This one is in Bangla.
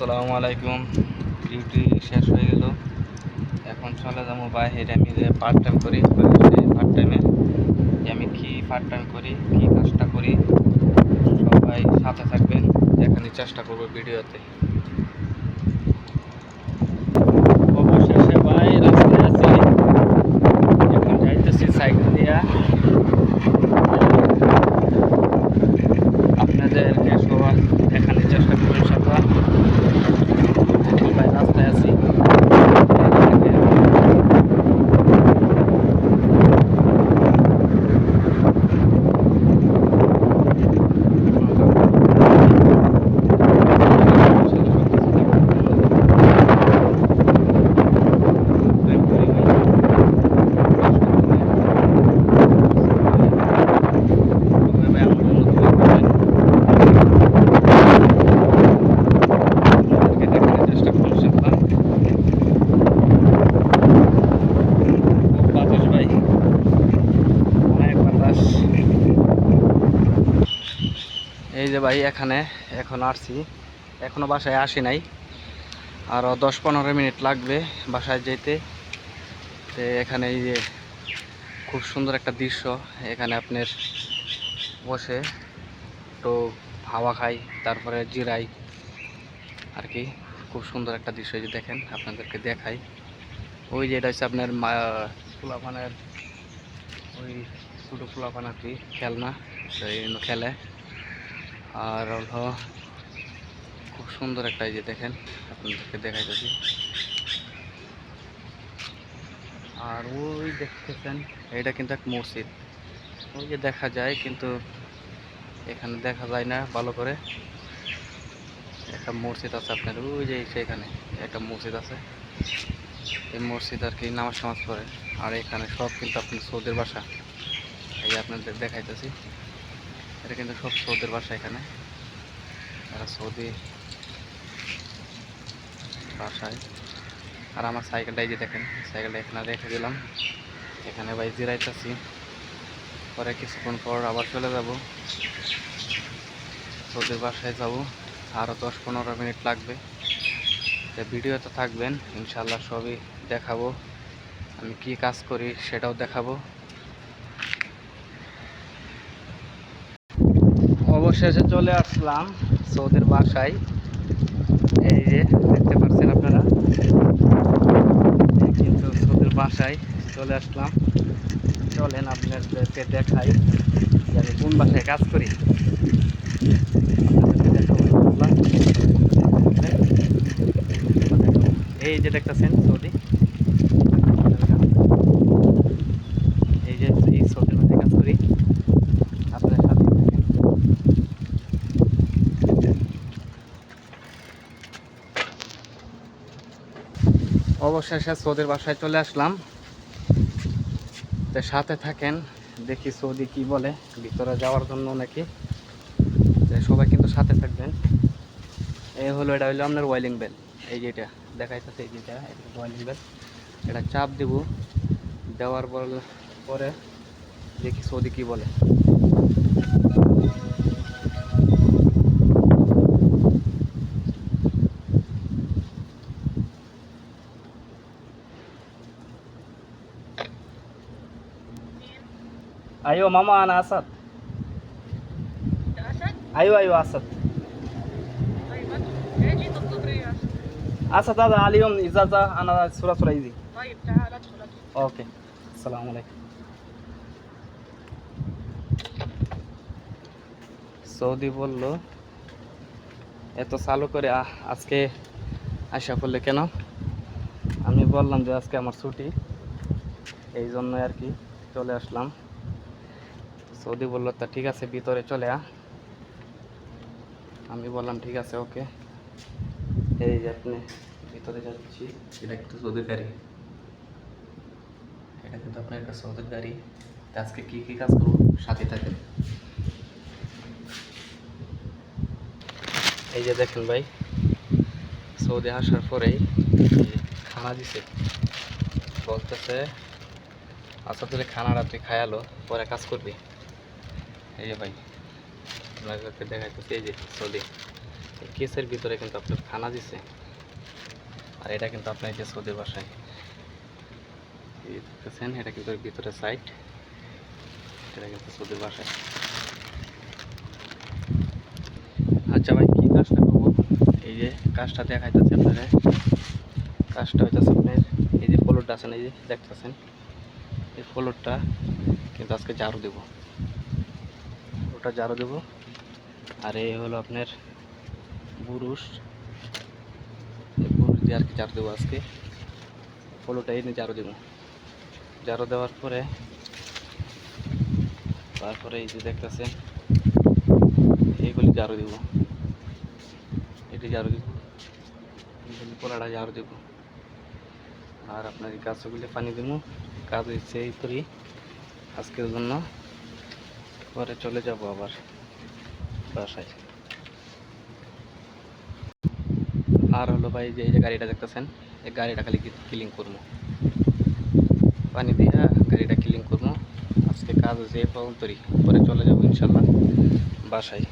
আসসালামু আলাইকুম। ডিউটি শেষ হয়ে গেল। এখন চলে যাব বাইরে, আমি যে পার্ট টাইম করি পার্ট টাইমে আমি কি পার্ট টাইম করি, কি কাজটা করি, সবাই সাথে থাকবেন। এখানে চেষ্টা করব ভিডিওতে অবশেষে ভাই রাস্তায় আছি এখন যাইতেছি সাইকেল দিয়া আপনাদেরকে সবাই দেখানোর চেষ্টা করবেন সবাই ভাই রাস্তায় আছি চেষ্টা করুন সবাই খুব বাতাস ভাই অনেক বাতাস এই যে ভাই, এখানে এখন আসছি। এখনও বাসায় আসি নাই। আরও দশ পনেরো মিনিট লাগবে বাসায় যেতে। তো এখানে এই যে খুব সুন্দর একটা দৃশ্য। এখানে আপনার বসে তো হাওয়া খাই, তারপরে জিরাই। আর কি, খুব সুন্দর একটা দৃশ্য যে দেখেন, আপনাদেরকে দেখাই। ওই যে এটা হচ্ছে আপনার ফুলাপানের ওই ছোটো ফুলাপান আর কি, খেলনা। খেলে। আর হলো খুব সুন্দর একটা এই যে দেখেন, আপনাদেরকে দেখাইতেছি। আর ওই দেখতেছেন, এটা কিন্তু এক মসজিদ। ওই যে দেখা যায়, কিন্তু এখানে দেখা যায় না, ভালো করে। একটা মসজিদ আছে আপনার ওই যে সেখানে একটা মসজিদ আছে। এই মসজিদ আর কি নামাজ টামাজ পড়ে। আর এখানে সব কিন্তু আপনার সৌদের বাসা এই আপনাদের দেখাইতেছি। এটা কিন্তু সব সৌদের বাসা এখানে। এরা সৌদি বাসায়। আর আমার সাইকেলটা এই যে দেখেন, সাইকেলটা এখানে রেখে দিলাম। এখানে ভাই জিরাইতেছি। পরে কিছুক্ষণ পর আবার চলে যাব। সৌদির বাসায় যাব। আরও দশ পনেরো মিনিট লাগবে। ভিডিওতে থাকবেন ইনশাল্লাহ সবই দেখাবো। আমি কি কাজ করি সেটাও দেখাবো। অবশেষে চলে আসলাম সৌদির বাসায়। এই যে, দেখতে পাচ্ছেন আপনারা? কিন্তু সৌদির বাসায় চলে আসলাম। চলেন আপনাদেরকে দেখাই যে আমি কোন বাসায় কাজ করি। এই যে দেখতেছেন সৌদি এই যে এই সৌদির মধ্যে কাজ করি আপনার সাথে থাকেন অবশেষে সৌদির বাসায় চলে আসলাম। তো সাথে থাকেন, দেখি সৌদি কি বলে, ভিতরে যাওয়ার জন্য নাকি। সবাই কিন্তু সাথে থাকবেন। এই হলো, এটা হলো আপনার ওয়েলিং বেল এই যেটা দেখাইতেছে, এই যেটা ওয়েলিং বেল এটা চাপ দেব, দেওয়ার পরে দেখি সৌদি কি বলে। ايوه ماما انا اسد أسد؟ ايوه ايوه اسد طيب أدخل. ليه جيت الظهرية يا أسد؟ اسد هذا عليهم ازازه انا صوره صوره ايزي طيب تعال ادخل ادخل ওকে আসসালামু আলাইকুম সৌদি বলল এত চালু করে আহ, আজকে আসা করলে কেন আমি বললাম যে আজকে আমার ছুটি এই জন্য আর কি চলে আসলাম সৌদি বলল তা ঠিক আছে ভিতরে চলে আ আমি বললাম ঠিক আছে ওকে। এই যে আপনি ভিতরে যাচ্ছি। এটা একটু সৌদি গাড়ি। এটা কিন্তু আপনার একটা সৌদের গাড়ি। আজকে কী কী কাজ করব? সাথে থাকেন। এই যে দেখেন ভাই সৌদি আসার পরেই খানা দিছে। বলতেছে আচ্ছা তুই খানাটা তুই খায়ালো পরে কাজ করবি। এই যে ভাই, আপনাদেরকে দেখাইতেছি এই যে সৌদি। কেসের ভিতরে কিন্তু আপনার খানা দিছে, আর এটা কিন্তু আপনার যে সৌদির বাসায়। দেখতেছেন, এটা কিন্তু ভিতরে সাইড এটা কিন্তু সৌদির বাসায়। আচ্ছা ভাই, কী কাজটা করব? এই যে কাজটা দেখাইতেছে আপনারা কাজটা হইতেছে আপনার, এই যে ফ্লোরটা আছেন এই যে দেখতেছেন, এই ফ্লোরটা কিন্তু আজকে ঝাড়ু দেবো। ওটা ঝাড়ু দেবো। আর এই হলো আপনার বুরুষ এই বুরুষ দিয়ে আর কি ঝাড়ু দেবো আজকে। এই নিয়ে ঝাড়ু দেবো। ঝাড়ু দেওয়ার পরে, তারপরে এই যে দেখতেছেন, এইগুলি ঝাড়ু দেবো। এটি ঝাড়ু দেবো। পোলাটা ঝাড়ু দেবো। আর আপনার গাছগুলি পানি দেবো। কাজ হচ্ছে এই করি আজকের জন্য পরে চলে যাব আবার বাসায়। আর হলো ভাই যে এই যে গাড়িটা দেখতেছেন, এই গাড়িটা খালি ক্লিন করব। পানি দিয়া গাড়িটা ক্লিন করব। আজকে কাজ হচ্ছে এই পরে চলে যাব ইনশাল্লাহ বাসায়।